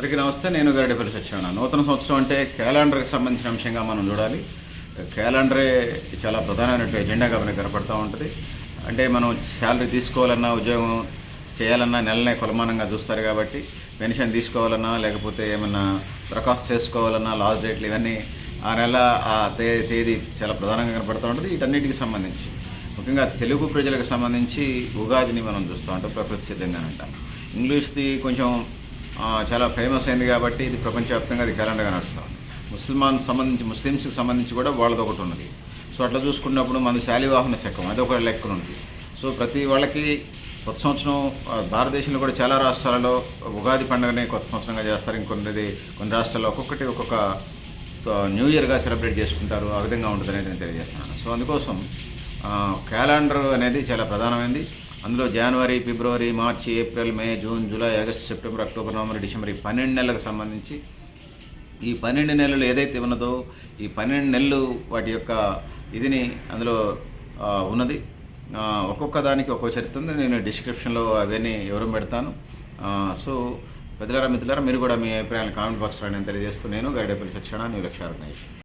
అందరికీ నమస్తే నేను గరడిపల్లి సత్యనారాయణ. నూతన సంవత్సరం అంటే క్యాలెండర్కి సంబంధించిన అంశంగా మనం చూడాలి. క్యాలెండరే చాలా ప్రధానమైన ఎజెండాగా మనకి కనపడుతూ ఉంటుంది. అంటే మనం శాలరీ తీసుకోవాలన్నా ఉద్యోగం చేయాలన్నా నెలనే కొలమానంగా చూస్తారు కాబట్టి పెన్షన్ తీసుకోవాలన్నా లేకపోతే ఏమన్నా దరఖాస్తు చేసుకోవాలన్నా లాస్ట్ డేట్లు ఇవన్నీ ఆ నెల ఆ తేదీ చాలా ప్రధానంగా కనపడుతూ ఉంటుంది. వీటన్నిటికి సంబంధించి ముఖ్యంగా తెలుగు ప్రజలకు సంబంధించి ఉగాదిని మనం చూస్తూ ఉంటాం ప్రకృతి సిద్ధంగా అంటాం ఇంగ్లీష్ది కొంచెం చాలా ఫేమస్ అయింది కాబట్టి ఇది ప్రపంచవ్యాప్తంగా అది క్యాలెండర్గా నడుస్తుంది ముస్లిమాన్ సంబంధించి ముస్లిమ్స్కి సంబంధించి కూడా వాళ్ళది ఒకటి ఉన్నది. సో అట్లా చూసుకున్నప్పుడు మన శాలివాహన శకం అది ఒక లెక్కన ఉంది. సో ప్రతి వాళ్ళకి కొత్త సంవత్సరం భారతదేశంలో కూడా చాలా రాష్ట్రాలలో ఉగాది పండుగనే కొత్త సంవత్సరంగా చేస్తారు. ఇంకొన్నది కొన్ని రాష్ట్రాల్లో ఒక్కొక్కటి ఒక్కొక్క న్యూ ఇయర్గా సెలబ్రేట్ చేసుకుంటారు. ఆ విధంగా ఉంటుంది అనేది నేను తెలియజేస్తున్నాను. సో అందుకోసం క్యాలెండర్ అనేది చాలా ప్రధానమైనది అందులో జనవరి ఫిబ్రవరి మార్చి April May June July August September October November December ఈ పన్నెండు నెలలకు సంబంధించి ఈ పన్నెండు నెలలు ఏదైతే ఉన్నదో ఈ పన్నెండు నెలలు వాటి యొక్క ఇదిని అందులో ఉన్నది. ఒక్కొక్క దానికి ఒక్కో చరిత్ర ఉంది. నేను డిస్క్రిప్షన్లో అవన్నీ వివరం పెడతాను. సో పెద్దలారా మిత్రులారా మీరు కూడా మీ అభిప్రాయాలు కామెంట్ బాక్స్లో నేను తెలియజేస్తూ నేను గరిడేపల్లి శిక్షణ నీ లక్ష్య ఆర్గనైజేషన్